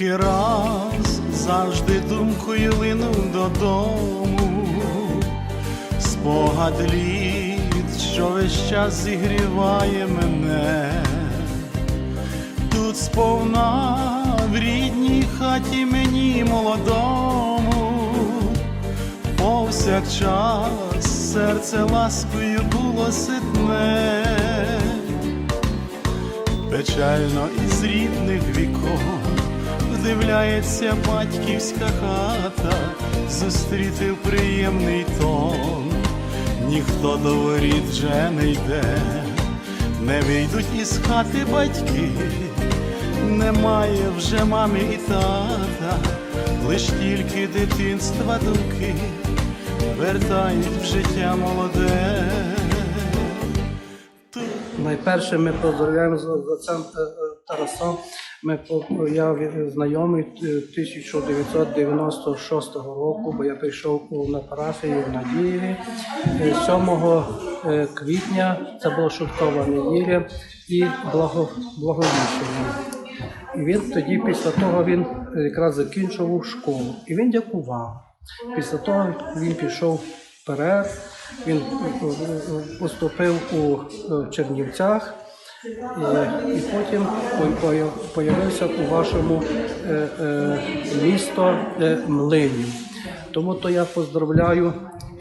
Скільки раз завжди думкою линув додому, спогад літ, що весь час зігріває мене, тут сповна в рідній хаті мені молодому, повсякчас серце ласкою було ситне. Печально із рідних вікон вдивляється батьківська хата, зустріти приємний тон, ніхто до воріт вже не йде, не вийдуть із хати батьки, немає вже мами і тата, лиш тільки дитинства думки вертають в життя молоде. Найперше ми поздравляємо з отцем Тарасом. Ми я знайомий е, 1996 року, бо я прийшов на парафію в Надієві. Е, 7 е, квітня це була шуткова неділя і благо, благовіщення. І він тоді, після того, він якраз закінчував школу. І він дякував. Після того він пішов вперед, він е, е, поступив у е, Чернівцях. І, і потім появився у вашому е, е, місто е, Млинів. Тому то я поздравляю,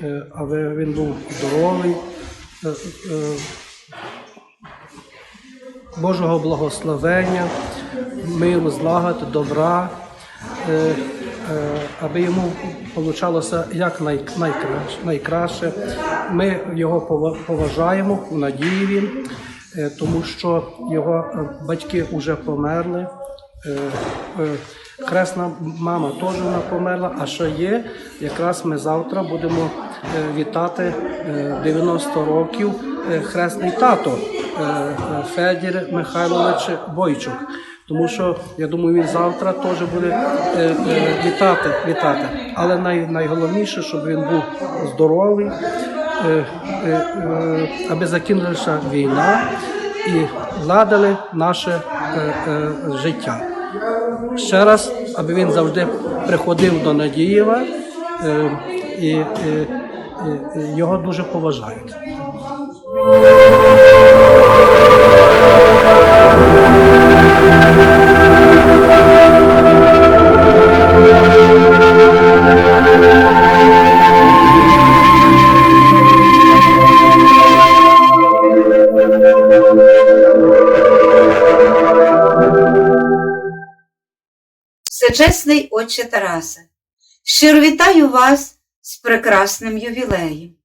е, аби він був здоровий, е, е, Божого благословення, миру, злагоди, добра, е, е, аби йому получалося як най, найкраще. Ми його поважаємо в Надієві, е, тому що його е, батьки вже померли. Е, е, Хресна мама теж вона померла, а що є, якраз ми завтра будемо е, вітати е, 90 років е, хресний тато е, е, Федір Михайлович Бойчук. Тому що я думаю, він завтра теж буде е, е, вітати, вітати. Але най, найголовніше, щоб він був здоровий, е, е, е, аби закінчилася війна і владали наше е, е, життя. Ще раз, аби він завжди приходив до Надієва е, і його дуже поважають. Отче Тарасе, щиро вітаю вас з прекрасним ювілеєм.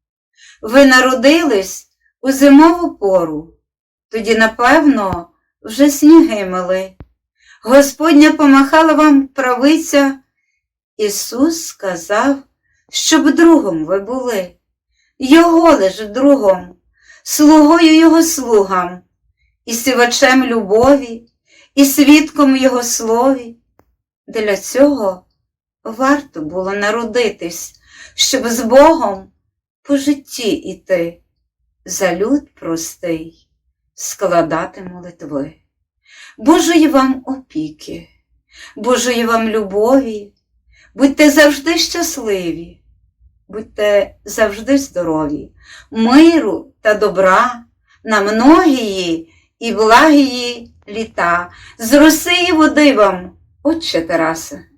Ви народились у зимову пору, тоді, напевно, вже сніги мили. Господня помахала вам правиця. Ісус сказав, щоб другом ви були, Його лиш другом, слугою Його слугам, і сивачем любові, і свідком Його слові. Для цього варто було народитись, щоб з Богом по житті іти, за люд простий складати молитви. Божої вам опіки, Божої вам любові, будьте завжди щасливі, будьте завжди здорові, миру та добра на многії і благії літа, з роси і води вам. Отче Тарасе.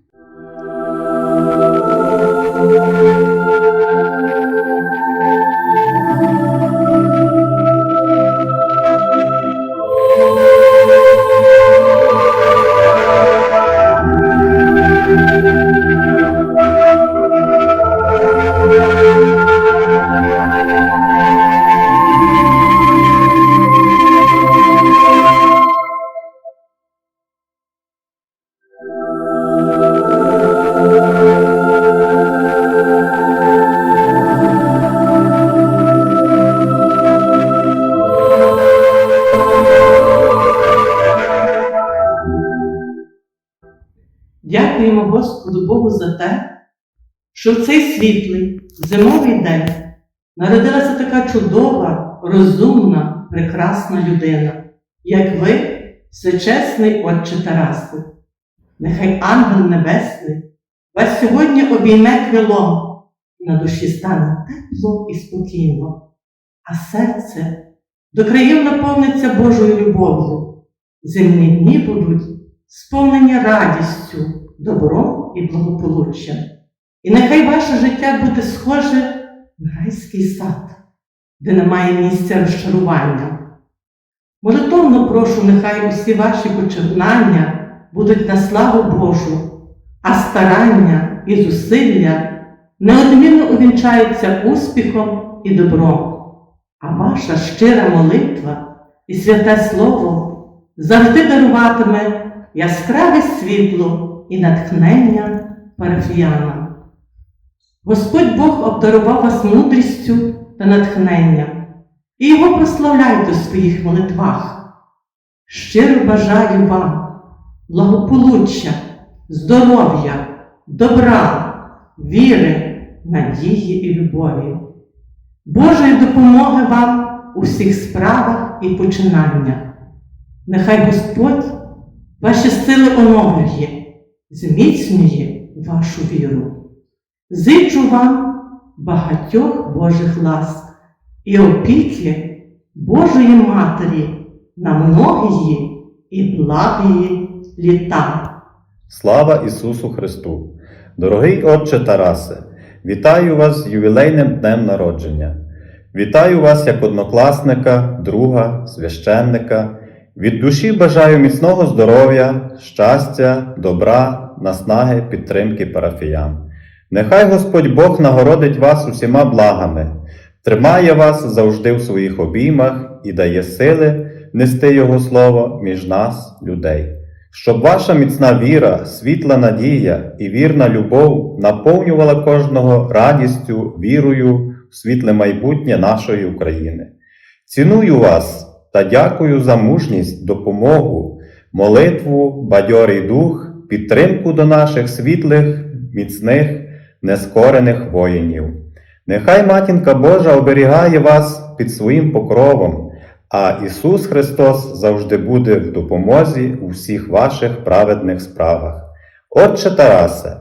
Чудова, розумна, прекрасна людина, як ви, всечесний Отче Тарасе. Нехай ангел небесний вас сьогодні обійме крилом, на душі стане тепло і спокійно, а серце до країв наповниться Божою любов'ю. Земні дні будуть сповнені радістю, добром і благополуччям. І нехай ваше життя буде схоже на райський сад, де немає місця розчарування. Молитовно прошу, нехай усі ваші починання будуть на славу Божу, а старання і зусилля неодмінно увінчаються успіхом і добром. А ваша щира молитва і святе Слово завжди даруватиме яскраве світло і натхнення парафіянам. Господь Бог обдарував вас мудрістю та натхненням, і його прославляйте у своїх молитвах. Щиро бажаю вам благополуччя, здоров'я, добра, віри, надії і любові, Божої допомоги вам у всіх справах і починаннях. Нехай Господь ваші сили оновлює, зміцнює вашу віру. Зичу вам багатьох Божих ласк і опіки Божої Матері на многії і благії літа. Слава Ісусу Христу! Дорогий Отче Тарасе, вітаю вас з ювілейним днем народження. Вітаю вас як однокласника, друга, священника. Від душі бажаю міцного здоров'я, щастя, добра, наснаги, підтримки парафіян. Нехай Господь Бог нагородить вас усіма благами, тримає вас завжди в своїх обіймах і дає сили нести Його Слово між нас, людей щоб ваша міцна віра, світла надія і вірна любов наповнювала кожного радістю, вірою в світле майбутнє нашої України. Ціную вас та дякую за мужність, допомогу, молитву, бадьорий дух, підтримку до наших світлих, міцних, нескорених воїнів. Нехай Матінка Божа оберігає вас під своїм покровом. А Ісус Христос завжди буде в допомозі у всіх ваших праведних справах. Отче Тарасе,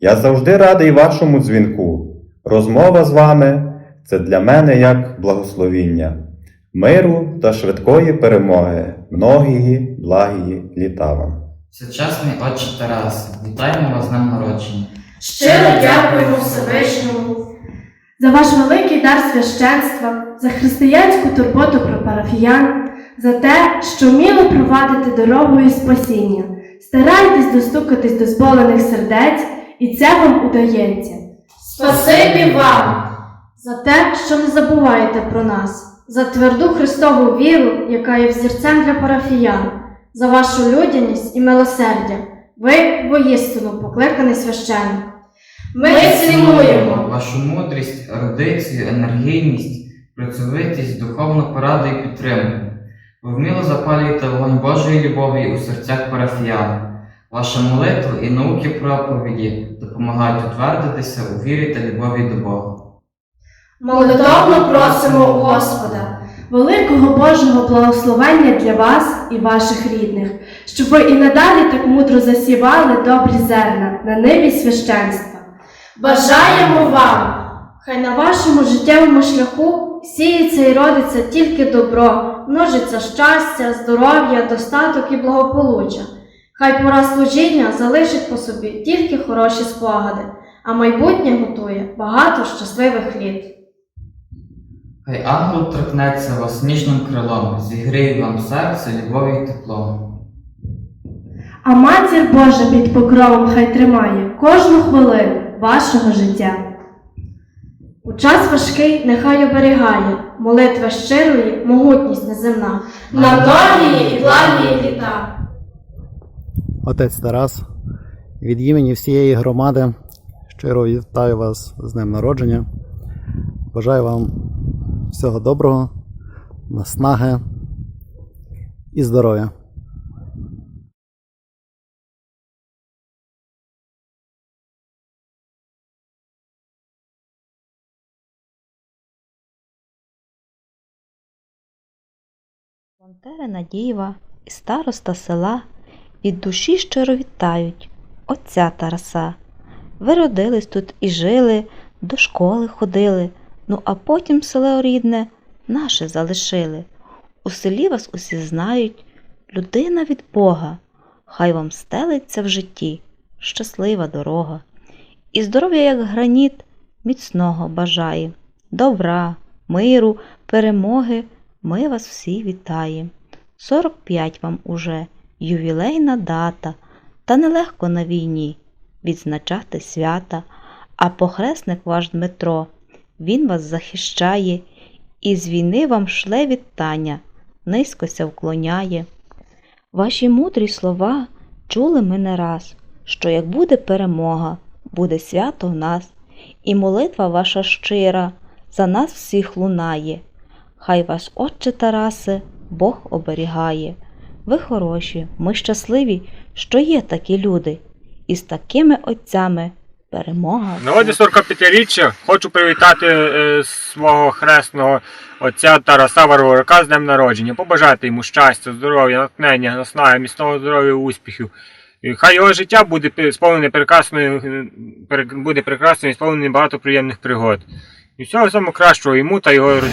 я завжди радий вашому дзвінку. Розмова з вами це для мене як благословіння, миру та швидкої перемоги, многії благії літа вам. Сучасний отче Тарас, вітаємо вас з днем народження. Щиро дякуємо Всевишньому за ваш великий дар священства, за християнську турботу про парафіян, за те, що вміло провадити дорогою спасіння. Старайтесь достукатись до зболених сердець, і це вам удається. Спасибі вам за те, що не забуваєте про нас, за тверду Христову віру, яка є взірцем для парафіян, за вашу людяність і милосердя. Ви воістину покликаний священник. Ми цінуємо. Вашу мудрість, ерудицію, енергійність, працьовитість, духовну пораду і підтримку. Ви вміло запалюєте вогонь Божої любові у серцях парафіян. Ваша молитва і науки проповіді допомагають утвердитися у вірі та любові до Бога. Молитовно просимо у Господа, великого Божого благословення для вас і ваших рідних, щоб ви і надалі так мудро засівали добрі зерна на ниві священства. Бажаємо вам! Хай на вашому життєвому шляху сіється і родиться тільки добро, множиться щастя, здоров'я, достаток і благополуччя. Хай пора служіння залишить по собі тільки хороші спогади, а майбутнє готує багато щасливих літ. Хай ангел торкнеться вас ніжним крилом, зігріє вам серце любов'ю і теплом. А матір Божа під покровом хай тримає кожну хвилину вашого життя. У час важкий нехай оберігає молитва щирої, могутність неземна, на довгі і благі літа. Отець Тарас, від імені всієї громади щиро вітаю вас з днем народження. Бажаю вам всього доброго, наснаги і здоров'я. Волонтери Надієва і староста села від душі щиро вітають отця Тараса. Ви родились тут і жили, до школи ходили, ну а потім село рідне наше залишили. У селі вас усі знають, людина від Бога, хай вам стелиться в житті щаслива дорога. І здоров'я, як граніт, міцного бажає, добра, миру, перемоги, ми вас всі вітаємо. 45 вам уже ювілейна дата, та нелегко на війні відзначати свята, а похресник ваш Дмитро, він вас захищає, і з війни вам шле вітання, низькося вклоняє. Ваші мудрі слова чули ми не раз, що як буде перемога, буде свято в нас, і молитва ваша щира за нас всіх лунає. Хай вас, Отче Тарасе, Бог оберігає. Ви хороші, ми щасливі, що є такі люди, і з такими отцями перемога. На нагоді 45-річчя хочу привітати е, свого хресного отця Тараса Варварака з днем народження, побажати йому щастя, здоров'я, натхнення, наснаги, міцного здоров'я, успіхів. І хай його життя буде сповнене прекрасною, е, буде прекрасним і сповнене багато приємних пригод. І всього самого кращого йому та його родині.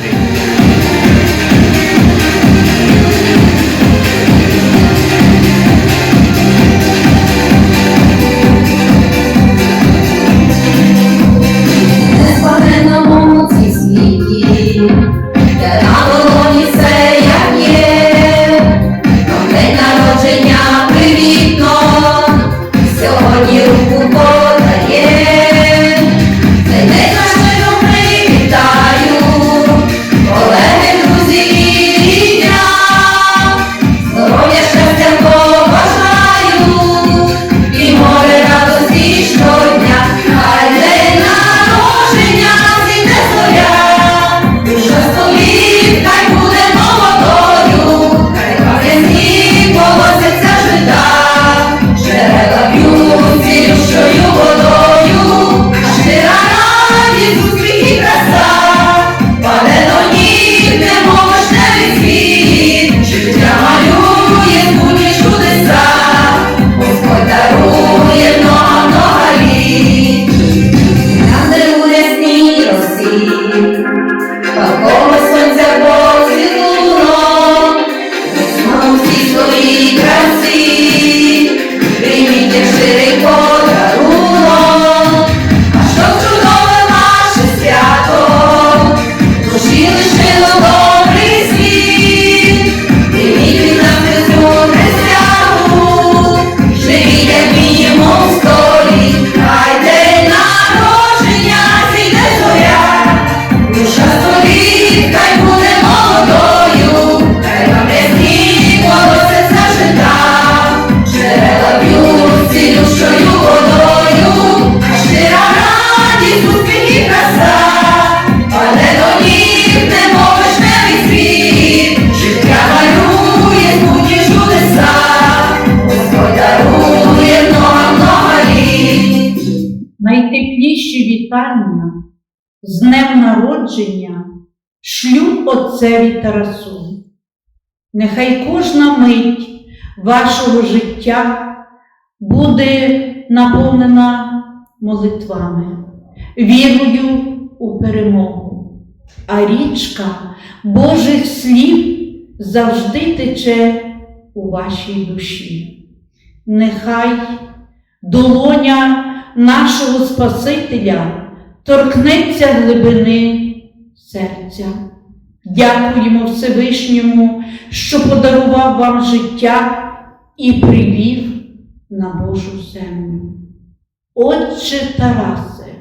Незбагненному днем народження шлю отцеві Тарасу. Нехай кожна мить вашого життя буде наповнена молитвами, вірою у перемогу, а річка Божих слів завжди тече у вашій душі. Нехай долоня нашого Спасителя торкнеться глибини серця. Дякуємо Всевишньому, що подарував вам життя і привів на Божу землю. Отче Тарасе,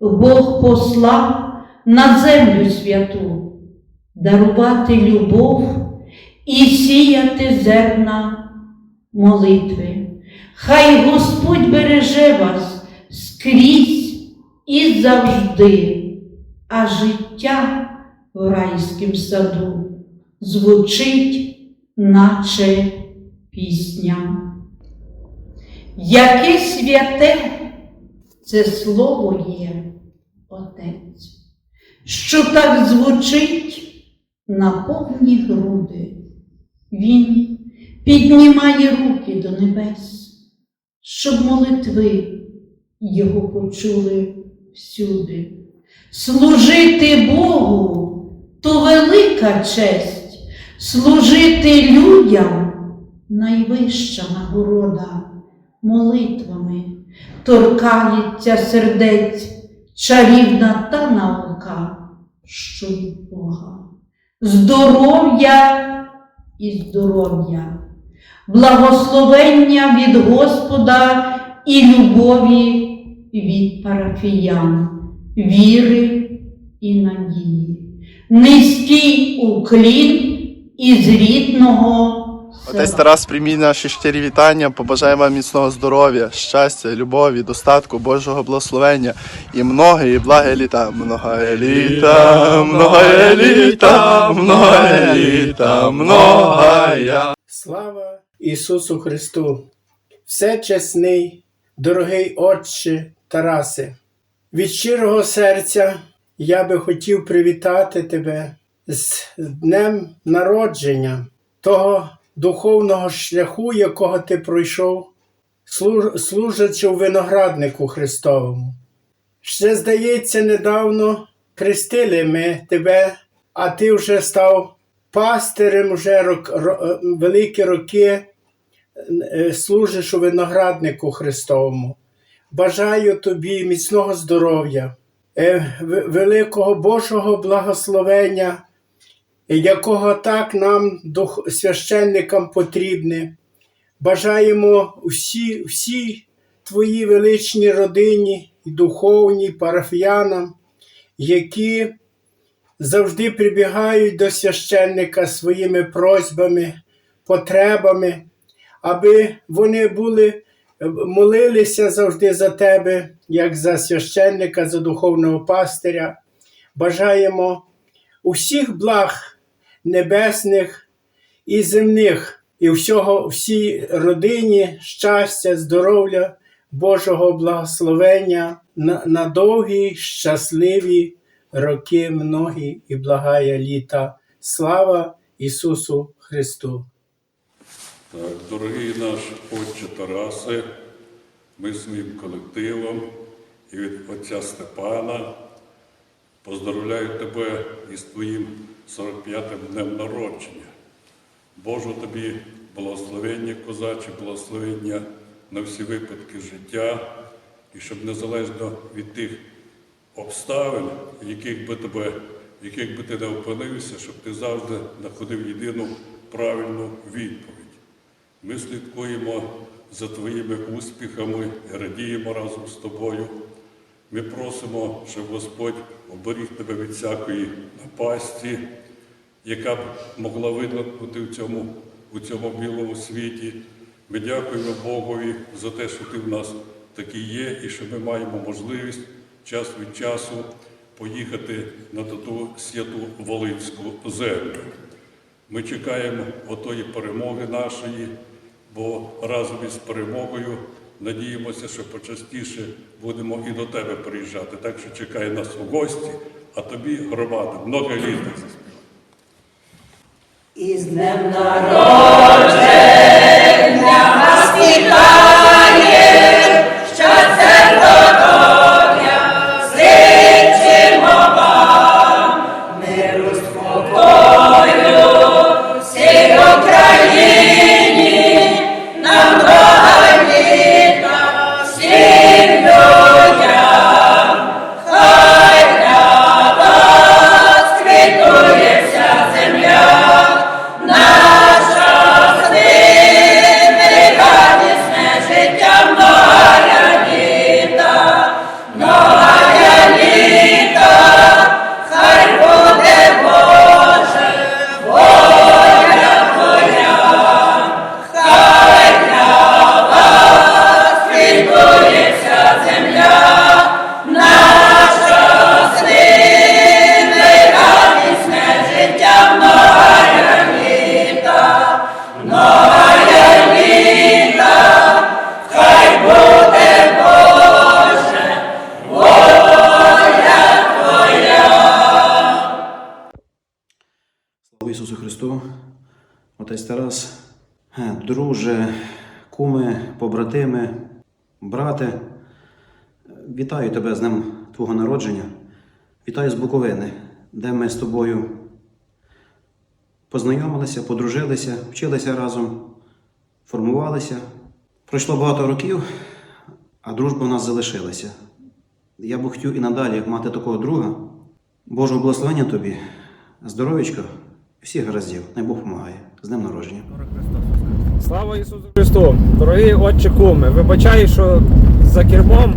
Бог послав на землю святу дарувати любов і сіяти зерна молитви. Хай Господь береже вас скрізь і завжди, а життя в райськім саду звучить, наче пісня. Яке святе це слово є, Отець, що так звучить на повні груди. Він піднімає руки до небес, щоб молитви його почули всюди. Служити Богу то велика честь, служити людям найвища нагорода молитвами торкається сердець чарівна та наука, що від Бога. Здоров'я і здоров'я, благословення від Господа і любові від парафіян, віри і надії. Низький уклін із рідного Отець. Тарас, прийміть наші щирі вітання, побажаю вам міцного здоров'я, щастя, любові, достатку, Божого благословення і многі і благе літа. Многое літа, многое літа, многое літа, многая. Слава Ісусу Христу! Всечесний, дорогий Отче Тарасе, від щирого серця я би хотів привітати тебе з днем народження, того духовного шляху, якого ти пройшов, служачи у винограднику Христовому. Ще, здається, недавно хрестили ми тебе, а ти вже став пастирем вже рок, ро- е, великі роки е, служиш у винограднику Христовому. Бажаю тобі міцного здоров'я, е, великого Божого благословення, якого так нам, священникам, потрібне. Бажаємо всі, всі твої величні родині, і духовні, парафіянам, які завжди прибігають до священника своїми просьбами, потребами, аби вони були, молилися завжди за тебе, як за священника, за духовного пастиря. Бажаємо усіх благ небесних і земних, і всього, всій родині щастя, здоров'я, Божого благословення на, на довгі, щасливі роки многі і благая літа. Слава Ісусу Христу! Так, дорогий наш отче Тарасе, ми своїм колективом і від отця Степана поздравляю тебе із твоїм 45-м днем народження. Божу тобі благословення, козаче, благословення на всі випадки життя, і щоб незалежно від тих обставин, яких би тебе, яких би ти не опинився, щоб ти завжди знаходив єдину правильну відповідь. Ми слідкуємо за твоїми успіхами, радіємо разом з тобою. Ми просимо, щоб Господь оберіг тебе від всякої напасті, яка б могла виникнути в цьому, у цьому білому світі. Ми дякуємо Богові за те, що ти в нас такий є, і що ми маємо можливість час від часу поїхати на ту святу Волинську землю. Ми чекаємо отої перемоги нашої, бо разом із перемогою надіємося, що почастіше будемо і до тебе приїжджати. Так що чекай нас у гості, а тобі громада. Много літ. з днем народження Христу! Отець Тарас, е, друже, куми, побратими, брате, вітаю тебе з днем твого народження. Вітаю з Буковини, де ми з тобою познайомилися, подружилися, вчилися разом, формувалися. Пройшло багато років, а дружба в нас залишилася. Я б хотів і надалі мати такого друга. Божого благословення тобі, здоров'ячка, всіх гараздів, най Бог допомагає. З днем народження. Слава Ісусу Христу! Дорогі отче куми, вибачаю, що за кермом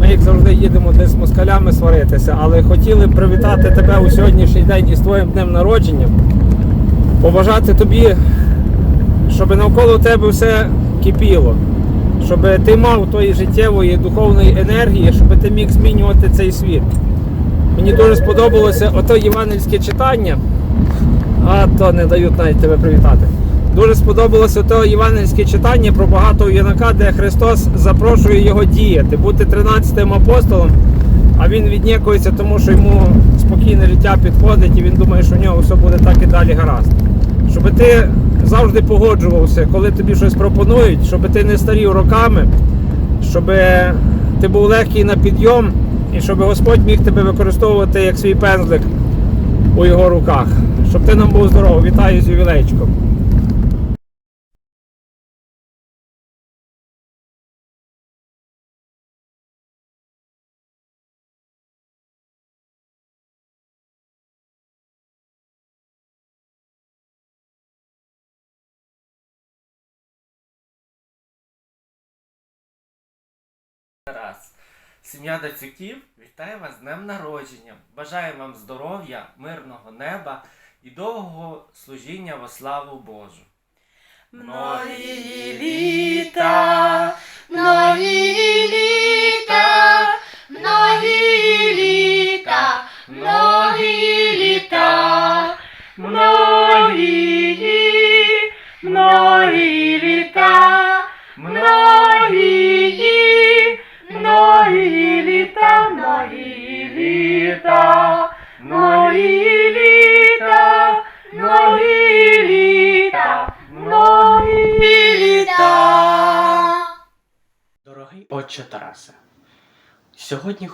ми, як завжди, їдемо десь з москалями сваритися, але хотіли привітати тебе у сьогоднішній день із твоїм днем народження, побажати тобі, щоб навколо тебе все кипіло, щоб ти мав тої життєвої духовної енергії, щоб ти міг змінювати цей світ. Мені дуже сподобалося ото євангельське читання, а то не дають навіть тебе привітати. Дуже сподобалося то євангельське читання про багатого юнака, де Христос запрошує його діяти, бути 13-тим апостолом, а він віднікується, тому що йому спокійне життя підходить і він думає, що у нього все буде так і далі гаразд. Щоб ти завжди погоджувався, коли тобі щось пропонують, щоб ти не старів роками, щоб ти був легкий на підйом і щоб Господь міг тебе використовувати як свій пензлик у його руках. Щоб ти нам був здоровий. Вітаю з ювілейчиком. Тарас. Сім'я Дацюків вітає вас з днем народження. Бажаю вам здоров'я, мирного неба і довгого служіння во славу Божу. Многі літа, многие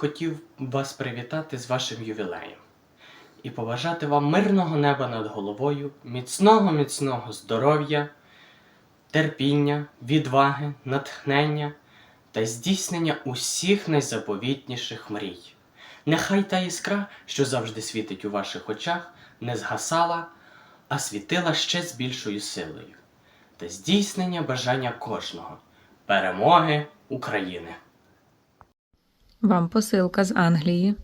хотів вас привітати з вашим ювілеєм і побажати вам мирного неба над головою, міцного міцного здоров'я, терпіння, відваги, натхнення та здійснення усіх найзаповітніших мрій. Нехай та іскра, що завжди світить у ваших очах, не згасала, а світила ще з більшою силою та здійснення бажання кожного перемоги України. Вам посилка з Англії.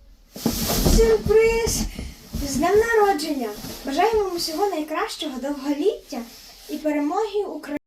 Сюрприз! З днем народження! Бажаємо вам усього найкращого довголіття і перемоги України!